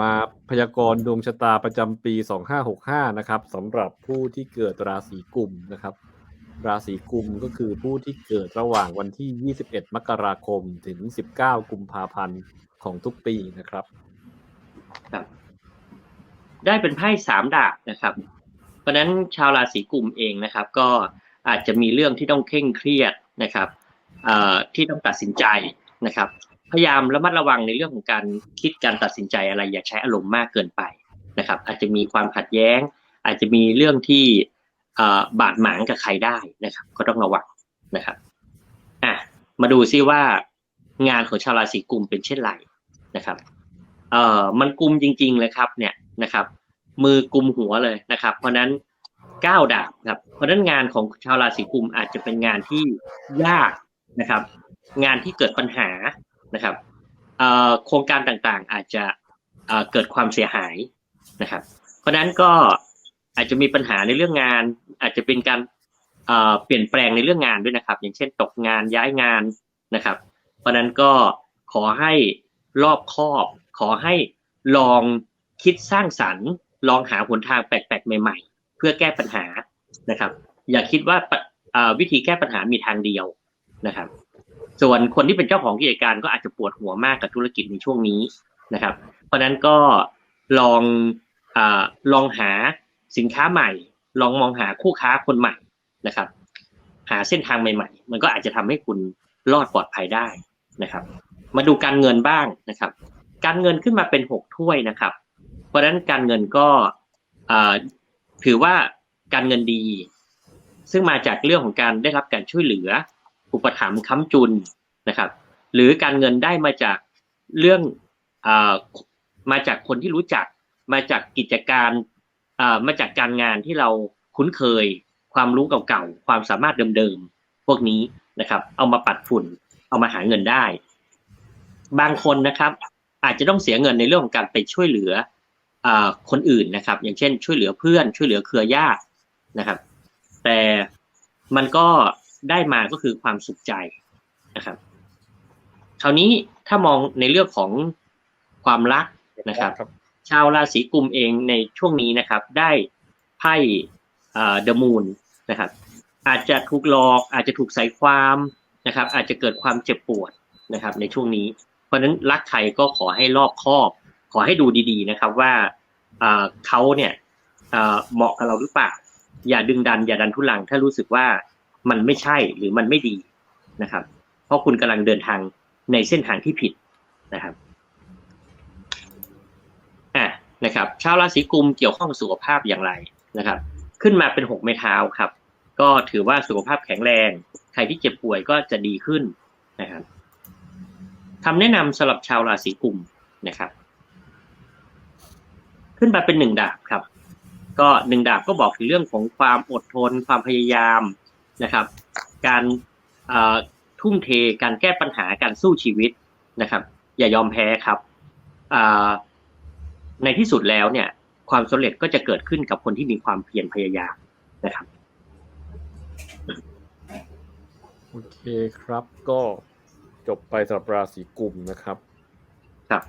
มาพยากรณ์ดวงชะตาประจำปี 2565 นะครับสำหรับผู้ที่เกิดราศีกุมนะครับ ราศีกุมก็คือผู้ที่เกิดระหว่างวันที่ 21 มกราคมถึง 19 กุมภาพันธ์ของทุกปีนะครับครับได้เป็นไพ่สามดาบนะครับ เพราะนั้นชาวราศีกุมเองนะครับ ก็อาจจะมีเรื่องที่ต้องเคร่งเครียดนะครับที่ต้องตัดสินใจนะครับ พยายามระมัดระวังในเรื่องของการคิดการตัดสินใจอะไร อย่าใช้อารมณ์มากเกินไปนะครับ อาจจะมีความขัดแย้ง อาจจะมีเรื่องที่บาดหมางกับใครได้นะครับ ก็ต้องระวังนะครับอะมาดูซิว่างานของชาวราศีกุมเป็นเช่นไรนะครับเอ่อมันกุมจริง ๆเลยครับเนี่ยนะครับ มือกุมหัวเลยนะครับ เพราะนั้นก้าดาบครับ เพราะนั้นงานของชาวราศีกุมอาจจะเป็นงานที่ยากนะครับ งานที่เกิดปัญหา นะครับโครงการต่างๆ อาจจะเกิดความเสียหายนะครับ เพราะนั้นก็อาจจะมีปัญหาในเรื่องงาน อาจจะเป็นการเปลี่ยนแปลงในเรื่องงานด้วยนะครับ อย่างเช่นตกงานย้ายงานนะครับ เพราะนั้นก็ขอให้รอบคอบ ขอให้ลองคิดสร้างสรรค์ ลองหาหนทางแปลกๆ ใหม่ ๆ เพื่อแก้ปัญหานะครับ อย่าคิดว่าวิธีแก้ปัญหามีทางเดียวนะครับ ส่วนคนที่เป็นเจ้าของกิจการก็อาจจะปวดหัวมากกับธุรกิจในช่วงนี้นะครับ เพราะฉะนั้นก็ลองอลองหาสินค้าใหม่ ลองมองหาคู่ค้าคนใหม่นะครับ หาเส้นทางใหม่ ๆ มันก็อาจจะทำให้คุณรอดปลอดภัยได้นะครับ มาดูการเงินบ้างนะครับ การเงินขึ้นมาเป็นหกถ้วยนะครับ เพราะฉะนั้นการเงินก็ถือว่าการเงินดี ซึ่งมาจากเรื่องของการได้รับการช่วยเหลือ อุปถัมภ์ค้ำจุนนะครับ หรือการเงินได้มาจากเรื่องอมาจากคนที่รู้จัก มาจากกิจการมาจากการงานที่เราคุ้นเคย ความรู้เก่าๆความสามารถเดิมๆพวกนี้นะครับ เอามาปัดฝุ่น เอามาหาเงินได้ บางคนนะครับ อาจจะต้องเสียเงินในเรื่องของการไปช่วยเหลืออคนอื่นนะครับ อย่างเช่น ช่วยเหลือเพื่อน ช่วยเหลือเครือญาตินะครับ แต่มันก็ ได้มาก็คือความสุขใจนะครับ คราวนี้ถ้ามองในเรื่องของความรักนะครับ ชาวราศีกุมเองในช่วงนี้นะครับ ได้ไพ่เดอะมูนนะครับ อาจจะถูกหลอก อาจจะถูกใส่ความนะครับ อาจจะเกิดความเจ็บปวดนะครับ ในช่วงนี้ เพราะฉะนั้นรักใครก็ขอให้รอบคอบ ขอให้ดูดีๆนะครับว่าอ่าเขาเนี่ยอ่าเหมาะกับเราหรือเปล่า อย่าดึงดัน อย่าดันทุลัง ถ้ารู้สึกว่า มันไม่ใช่หรือมันไม่ดีนะครับ เพราะคุณกำลังเดินทางในเส้นทางที่ผิดนะครับอะนะครับ ชาวราศีกุมเกี่ยวข้องสุขภาพอย่างไรนะครับ ขึ้นมาเป็นหกไม้เท้าครับ ก็ถือว่าสุขภาพแข็งแรง ใครที่เจ็บป่วยก็จะดีขึ้นนะครับคำแนะนำสำหรับชาวราศีกุมนะครับ ขึ้นมาเป็นหนึ่งดาบครับ ก็หนึ่งดาบก็บอกถึงเรื่องของความอดทน ความพยายาม นะครับ การเอ่อทุ่มเทการแก้ปัญหาการสู้ชีวิตนะครับ อย่ายอมแพ้ครับอ่าในที่สุดแล้วเนี่ย ความสำเร็จก็จะเกิดขึ้นกับคนที่มีความเพียรพยายามนะครับโอเคครับก็จบไปสำหรับราศีกุมนะครับ ครับ